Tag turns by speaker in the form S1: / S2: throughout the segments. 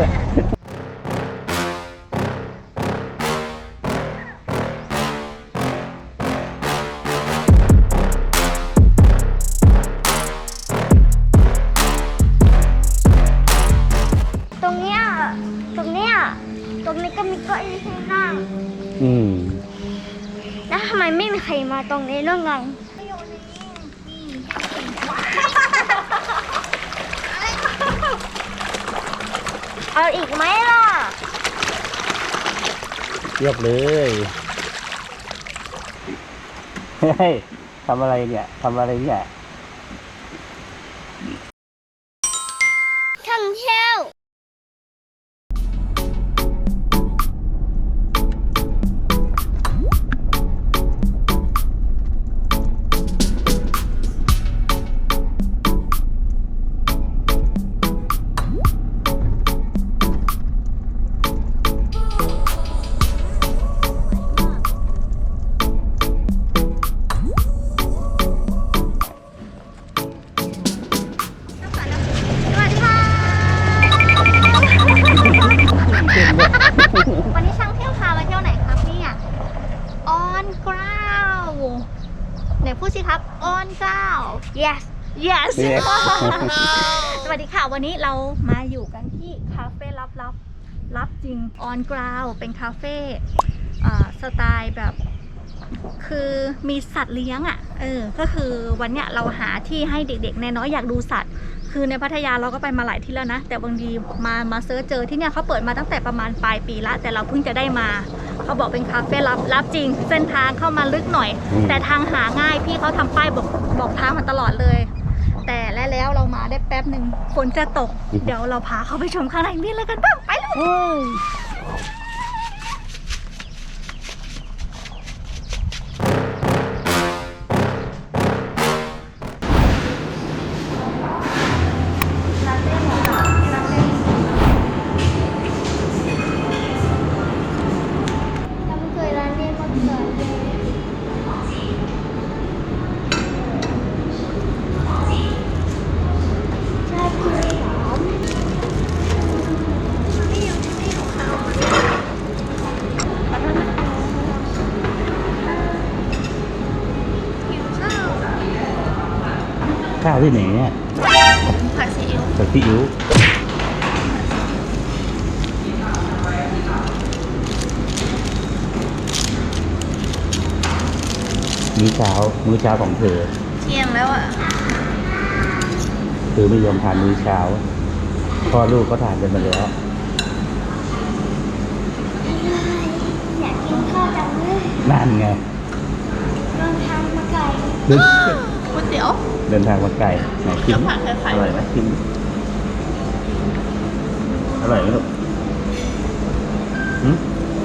S1: ด้วย
S2: ตรงเนี้ยตรงเนี้ยตรงนี้ก็มีเก้าอี้ให้นั่ง
S1: อืม
S2: แล้วทำไมไม่มีใครมาตรงนี้เรื่องไง เอาอีกไหมล่ะ
S1: เรียบเลยเฮ้ยทำอะไรเนี่ยทำอะไรเนี่ย
S2: สวัสดีค่ะ วันนี้เรา
S3: มาอยู่กันที่คาเฟ่ลับลับลับจริงออนกราวเป็นคาเฟ่อ่าสไตล์แบบ คือมีสัตว์เลี้ยงอะ่ะเออก็คือวันเนี้ยเราหาที่ให้เด็กๆในน้อยๆอยากดูสัตว์ คือในพัทยาเราก็ไปมาหลายที่แล้วนะ แต่บางทีมามาเซิร์ชเจอที่เนี่ยเขาเปิดมาตั้งแต่ประมาณปลายปีละ แต่เราเพิ่งจะได้มา เขาบอกเป็นคาเฟ่ลับลับจริง เส้นทางเข้ามาลึกหน่อย
S1: อืม
S3: แต่ทางหาง่ายพี่เขาทำป้ายบอกบอกทางมาตลอดเลย แต่และแล้วเรามาได้แป๊บหนึ่งฝนจะตก เดี๋ยวเราพาเขาไปชมข้างในมีอะไรกันบ้างไปเลย
S2: ข้าว
S1: ที่ไหนเนี่ย
S2: ผัดซีอิ๊ว
S1: กับพี่อิ๋วมื้อเช้ามื้อเช้าของเธอ
S2: เที่ยงแล้วอะ
S1: เธอไม่ยอมทานมื้อเช้าพ่อลูกก็ทานกันมาแล้ว
S2: อยากกินข้าวจังเลย
S1: นั่นไง
S2: เดินทางมาไกล
S1: เดิน
S2: ก๋วยเตี๋ยว
S1: เดินทางมาไกลไหนชิม
S2: เดี๋ยวผ่านไข่
S1: อร่อยไหมชิมอร่อยไหมลูกหืม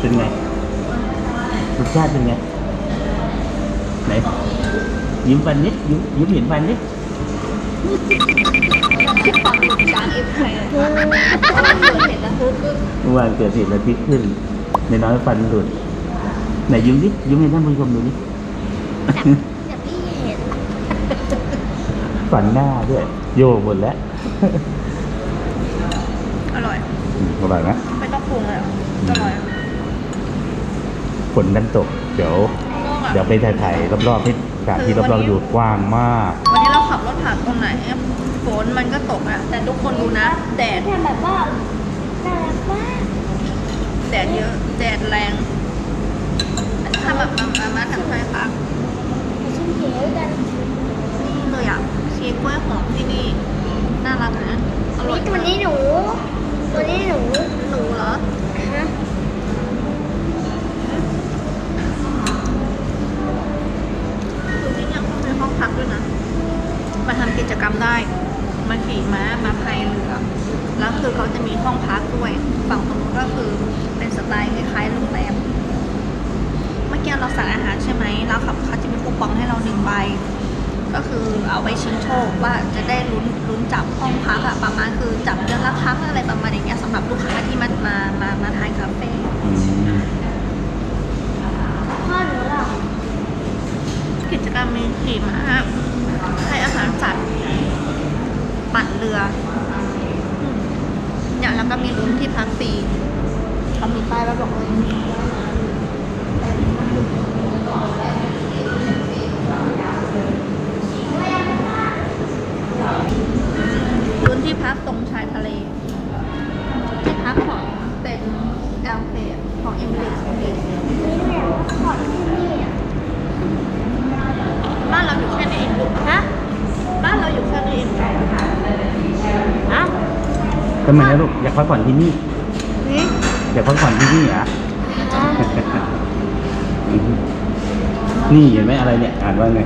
S1: เป็นไงรสชาติเป็นไงไหนยิ้มฟันนิดยิ้มยิ้มเห็นฟันนิด
S2: จานเอฟไข่เห็นแล้วคือ
S1: เมื่อวานเกิดเหตุระทึกขึ้นในน้อยฟันหลุดไหนยิ้มดิยิ้มให้ท่านผู้ชมดูดิ
S2: จะพี่เห็น
S1: ฝันหน้าด้วยโยกหมดแล้ว
S2: อร่อย
S1: อืมอร่อยไหม
S2: ไม่ต้องปรุงเลยอร่อย
S1: ฝนดันตก เดี๋ยวเดี๋ยวไปถ่ายๆรอบๆให้สถานที่รอบๆดูกว้างมาก
S4: วันนี้เราขับรถผ่านตรงไหนฝนมันก็ตกอะแต่ทุกคนดูนะ แดด
S2: แค่แบบว่าน่ารักมาก
S4: แดดเยอะ แดดแรงถ้าแบบมามามาทางไทยค่ะ
S2: ฉันเขียวกัน
S4: นี่เลยอะชีสก ล้วยหอมที่นี่ น่ารักนะอร่อย
S2: นี่ตัวนี้หนู ตัวนี้หนู
S4: หนูเหรอ
S2: ฮะ
S4: คือที่เนี่ยเขามีห้องพักด้วยนะ มาทำกิจกรรมได้ มาขี่ม้า มาพายเรือ แล้วคือเขาจะมีห้องพักด้วย ฝั่งตรงนู้นก็คือเป็นสไตล์คล้ายๆโรงแรม เมื่อกี้เราสั่งอาหารใช่ไหมแล้วเขาเขาจะมีคูปองให้เราหนึ่งใบ ก็คือเอาไว้ชิงโชคว่าจะได้ลุ้นลุ้นจับห้องพักอะประมาณคือจับเดือนละครั้งอะไรประมาณอย่างเงี้ยสำหรับลูกค้าที่มามามามาทานคาเฟ่
S1: อืม
S2: พ่อหนูล่ะ
S4: กิจกรรมมีขี่ม้าให้อาหารสัตว์ปั่นเรืออืมเนี่ยแล้วก็มีลุ้นที่พักฟรีเขามีป้ายไว้บอกเลยลุ้นที่พักตรงชายทะเล ที่พักของเป็นแอลเคของเอ็มลิสบ้านเราอยู่แค่ในเอ็นดูฮะบ้านเราอยู่แค่ในเอ็นดูอ้าว
S1: ทำไมนะลูกอยากพักผ่อนที่นี่
S2: นี่
S1: อยากพักผ่อนที่นี่เหรอ
S2: อ๋อ
S1: นี่เห็นไหมอะไรเนี่ยอ่านว่าไง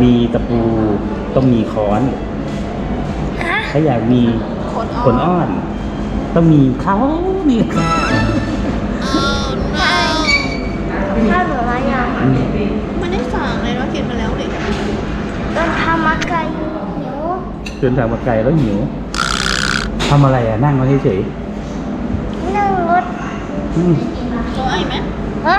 S1: มีตะปูต้องมีค้อน ถ้าอยากมี
S4: ขน
S1: ขนอ้อน ต้องมีเขานี่
S2: ข้าวเหลืออะไรอะ
S4: ไม่ได้สั่งเลยว่ากินมาแล้วเลย
S2: ต้นทำมาไก่หิว
S1: เดินทางมาไกลแล้วหิว ทำอะไรอะ นั่งมาเฉย
S2: นึ่งรถ
S1: ๆอืม
S4: ตัวไอ้ไหม
S2: ฮะ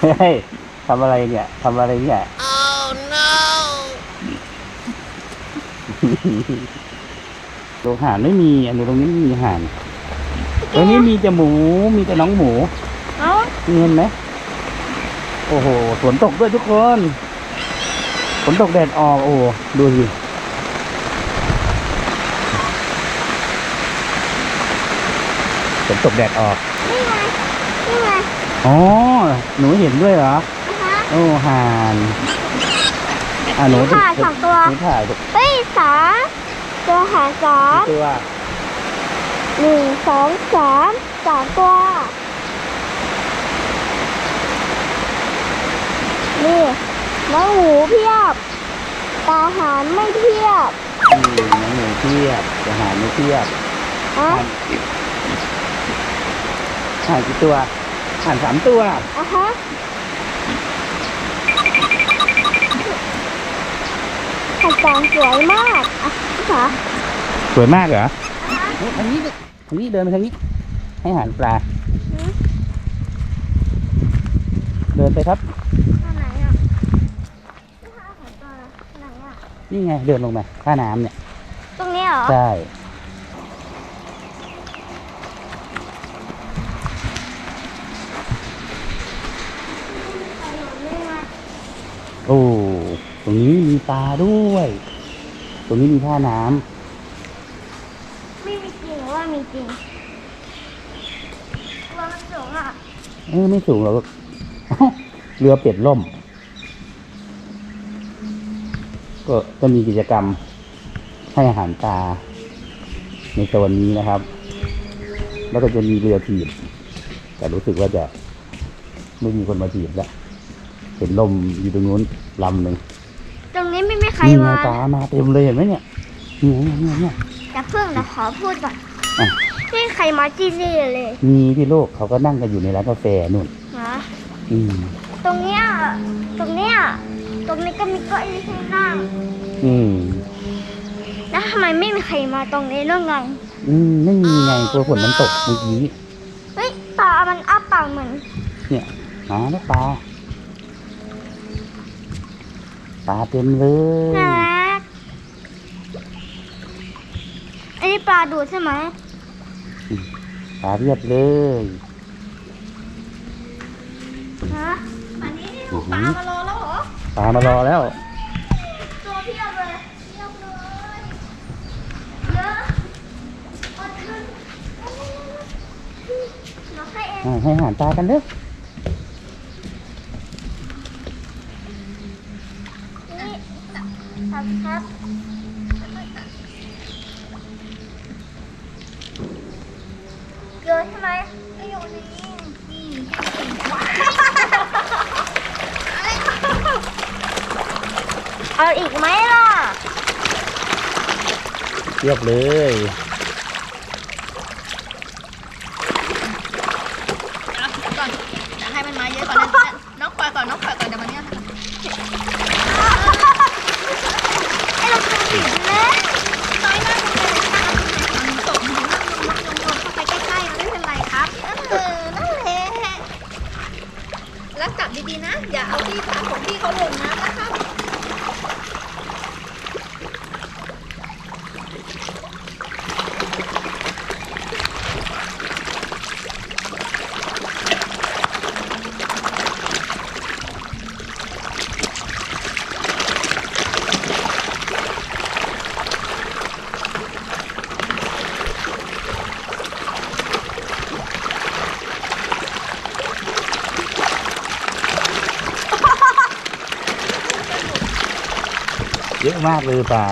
S1: เฮ้ยทำอะไรเนี่ยทำอะไรเนี่ยโรงห่านไม่มีอันนี้ตรงนี้ไม่มีห่านตรงนี้มีแต่หมูมีแต่น้องหมู
S2: เอ้า
S1: นี่เห็นไหมโอ้โหฝนตกด้วยทุกคนฝนตกแดดออกโอ้โหดูสิฝนตกแดดออก
S2: นี่ไงนี่ไง
S1: อ๋อ หนูเห็นด้วยเหรอ
S2: นะคะ
S1: โอ้ห่านอะหนู
S2: ถ่ายสองตัว
S1: หนูถ่ายลูก
S2: เฮ้ยสามตัวหารสาม
S1: ตัว
S2: หนึ่งสองสามสามตัวนี่น้องหมูเพียบตาหารไม่เพียบ
S1: อืมน้องหนูเทียบแต่ห่านไม่เทียบ
S2: อะ
S1: ห่านห่านกี่ตัว ห่านสามตัว
S2: อะฮะขัดจางสวยมากอะพี่ขา
S1: สวยมากเหรอเฮ้ยทางนี้ดิทางนี้เดินไปทางนี้ ให้อาหารปลา เดินไปครับ
S2: อันไหนอะพี่ขาของตัวไหนอะ
S1: นี่ไงเดินลงมาท่าน้ำเนี่ย
S2: ตรงนี้เหรอ
S1: ใช่
S2: นี่ไง
S1: โอ้ ตรงนี้มีปลาด้วย ตรงนี้มีท่าน้ำ
S2: ไม่มีจริงหรือว่ามีจริงตัวมันสูงอะ
S1: เออไม่สูงหรอกลูกเอ้าเรือเป็ดล่ม ก็ก็มีกิจกรรมให้อาหารปลาในโซนนี้นะครับ แล้วก็จะมีเรือถีบ แต่รู้สึกว่าจะไม่มีคนมาถีบแล้ว เห็นลมอยู่ตรงนู้นลำหนึ่ง
S2: ตรงนี้ไม่มีใคร
S1: นี่ไง
S2: มา
S1: ปลามาเต็มเลยเห็นไหมเนี่ยนี่ไงเนี่ยเนี่ย
S2: แต่เพิ่งเราขอพูดก่อน
S1: อะ
S2: ไม่มีใครมาที่นี่เลย
S1: มีที่โลกเขาก็นั่งกันอยู่ในร้านกาแฟนู่น
S2: นะ
S1: อืม
S2: ตรงเนี้ยตรงเนี้ยตรงนี้ก็มีเก้าอี้ให้นั่ง
S1: อืม
S2: แล้วทำไมไม่มีใครมาตรงนี้เรื่องไง
S1: อืมไม่มีไงกลัวฝนมันตกเมื่อกี้
S2: เฮ้ยปลามันอ้าปากเหมือน
S1: เนี่ยมาแล้วปลา ปลาเต็มเลย
S2: น่ารักอันนี้ปลาดูดใช่ไหม
S1: ปลาเรียบเลย
S2: ฮะ
S4: อันนี้นี่ลูกปลามารอแล้วเหรอ
S1: ปลามารอแล้ว
S2: ตัวเพียบเลยเพียบเลยเยอะอดทนเราให้เอง
S1: อ่าให้อาหารปลากันเด้อ
S2: เลยใช่ไหมไม่อยู่นี่
S4: นี่
S2: เอาอีกไหมล่ะ
S1: เรียบเลย
S4: ขาของพี่ เขาลงน้ำนะครับ
S1: เยอะมากเลยปลา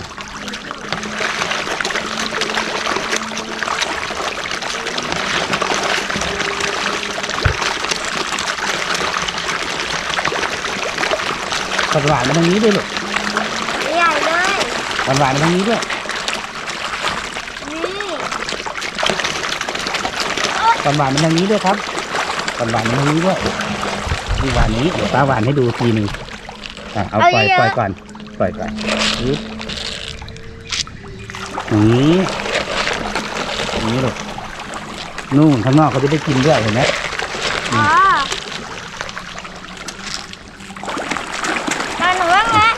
S1: ผัดหวานมาทางนี้ด้วยลูก
S2: ใหญ่เลย
S1: ผัดหวานมาทางนี้ด้วย
S2: นี่
S1: ผัดหวานมาทางนี้ด้วยครับผัดหวานมาทางนี้ด้วยนี่หวานนี้เดี๋ยวป้าหวานให้ดูทีหนึ่งอะเอาปล่อยปล่อยก่อน ปล่อยก่อนยึดอย่างนี้อย่างนี้ลูกนู่นข้างนอกเขาจะได้กินด้วยเห็นไหม
S2: อ๋อตาหนูว่างแล้ว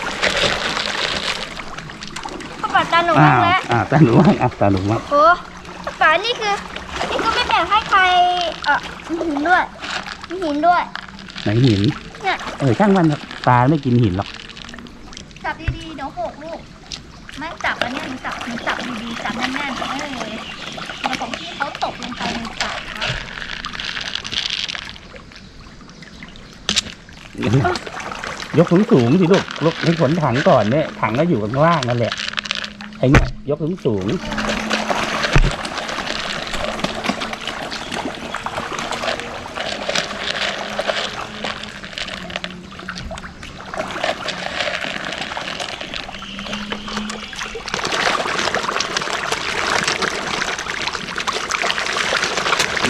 S2: พ่อป๋าตาหนู
S1: อ้า
S2: ว่าง
S1: ว
S2: แล้ว
S1: อ่าตาหนูว่างอะตาหนูว่าง
S2: โอ้ป๋านี่คือ นี่ก็ไม่แบ่งให้ใครเออมีหินด้วยมีหินด้วย
S1: ไหนหิน
S2: เนี่ย
S1: เออช่างมันเถอะปลาไม่กินหินหรอก
S4: จับ ดี๋ยวหกลูกแม่จับแล้วเนี่ยหนูจับหนูจับดีๆจับแน่นๆเออเดี๋ยวของพี่เขาตกลงไปในสระครับ
S1: ยกสูงสูงสิลูกลกให้ขนถังก่อนเนี่ยถังก็อยู่ข้างล่างนั่นแหละไอ้เนี่ยยกสูงสูง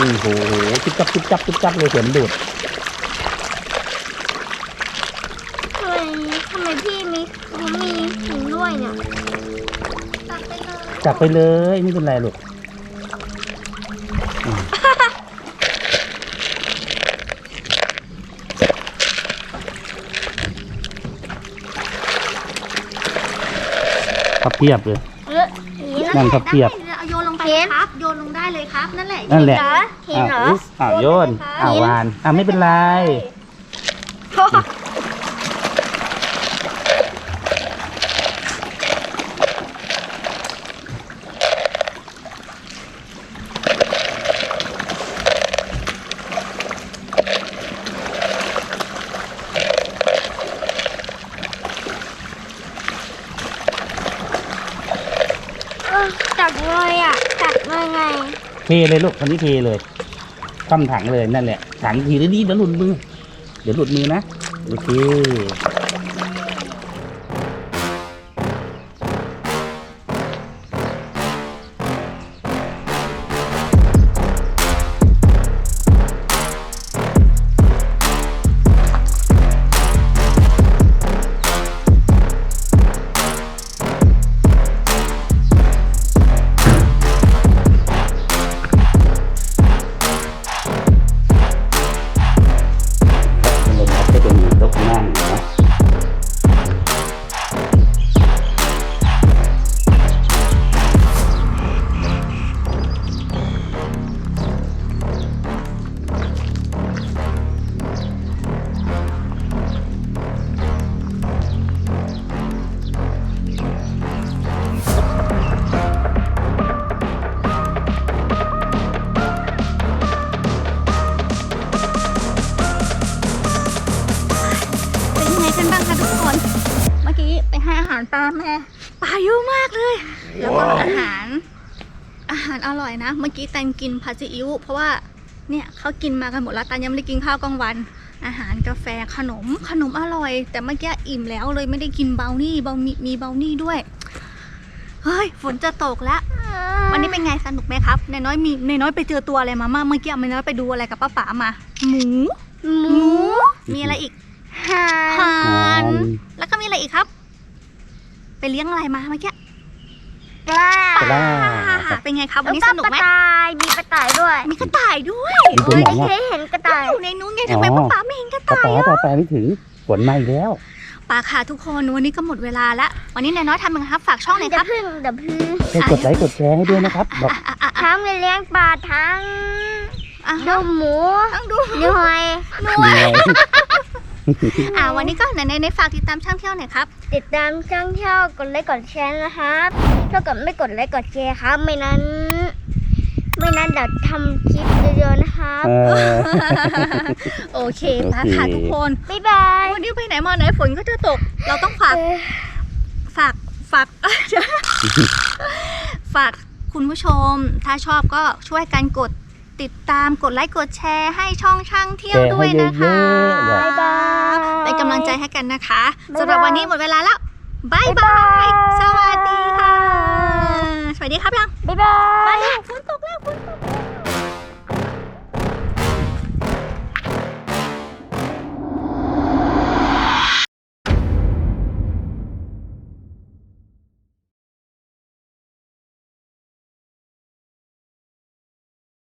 S1: ๆโอ้โหจุ๊บจับจุ๊บจับจุ๊บจับเลยเสียงดูด
S2: ทำไมทำไมพี่มีเขามีหินด้วยเนี่ย
S4: จับไปเลย
S1: จับไปเลยไม่เป็นไรลูกอืมพับเพียบเลย
S2: เออหิน
S1: นั่นครับเทียบ
S4: เอาโยนลง ไปเลยครับ โยนลงได้เลยครับ นั่นแหละ
S1: นั่นแหละ
S2: เหรอหินเหรอ
S1: อ้าวอุ๊ยอ้าวโยนอ้าววานอ้าวไม่เป็นไร
S2: เอ อตักเลยอะตักมาไง
S1: เทเลยลูกคนนี้เทเลยคว่ำถังเลยนั่นแหละถังทีเดีเดี๋ยวหลุดมือ เดี๋ยวหลุดมือนะ โอเค
S3: แม่ปลาเยอะมากเลย แล้วก็อาหาร อาหารอร่อยนะ เมื่อกี้แตนกินผัดซีอิ๊วเพราะว่าเนี่ยเขากินมากันหมดแล้วแตนยังไม่ได้กินข้าวกลางวัน อาหารกาแฟขนมขนมอร่อย แต่เมื่อกี้อิ่มแล้วเลยไม่ได้กินเบลนี่เบลมีมีเบลนี่ด้วยเฮ้ยฝนจะตกแล้ว วันนี้เป็นไงสนุกไหมครับนายน้อยมีนายน้อยไปเจอตัวอะไรมาบ้างเมื่อกี้นายน้อยไปดูอะไรกับป้าป๋ามา หมู
S2: หมู
S3: มีอะไรอีก
S2: ห่า
S3: ห่าน
S1: น
S3: แล้วก็มีอะไรอีกครับ ไปเลี้ยงอะไรมาเมื่อกี้
S2: ปลา
S1: ปลา
S3: เป็นไงครับวันนี้สนุกไหม
S2: แล้วกระต่ายมีกระต่ายด้วย
S3: มีกระต่ายด้วย
S1: อยู่ตรงไหน
S2: ไม่
S1: อะ
S2: เคยเห็นกระต่าย
S3: อยู่ในนู้นไงทำไม
S1: อ๋อ
S3: ป้าป๋าไม่เห็นกระ
S1: กระ
S3: ต่าย
S1: ป๋า
S3: อะ
S1: ต่อไปไม่ถึงฝนมาอีกแล้ว
S3: ป่าค่ะทุกคนวันนี้ก็หมดเวลาแล้ววันนี้นายน้อยทำยังไงครับฝากช่องหน่อยค
S2: เดี๋ย
S3: รั
S2: ว
S3: บ
S2: พึ่งเดี๋ยวพึ่ง
S1: ช่วยกดไลค์กดแชร์ให้ด้วยนะครับบอก
S3: อะอะอะ
S2: ทั้งเลี้ยงปลาทั้ง
S3: อะ
S2: ดูหมู
S3: ต้องดู
S2: ดูหอย
S1: เหนื่อย
S3: อะวันนี้ก็ไหนในในฝากติดตามช่างเที่ยวหน่อยครับ
S2: ติดตามช่องเที่ยวกดไลค์กดแชร์นะครับถ้าเกิดไม่กดไลค์กดแชร์ครับ ไม่นั้น ไม่นั้นเดี๋ยวทำคลิปเยอะๆนะครับ
S1: เออ
S3: โอเคป่าค่ะ
S1: โอเค
S3: ทุกคน
S2: บ๊ายบาย
S3: วันนี้ไปไหนมาไหนฝนก็จะตก เราต้องฝาก
S2: เออ
S3: ฝาก ฝาก ฝากคุณผู้ชม ถ้าชอบก็ช่วยกันกด ติดตามกดไลค์กดแชร์ให้ช่องช่างเที่ยวด้วยนะคะ
S1: แชร์ให้เยอะๆ
S2: บ๊ายบาย
S3: เป็นกำลังใจให้กันนะคะ
S2: บ๊ายบาย
S3: สำหรับวันนี้หมดเวลาแล้วบายบา
S2: บ๊ายบายย
S3: สวัสดีค่ะ สวัสดีครับยัง
S2: บ๊ายบาย
S3: บายฝนต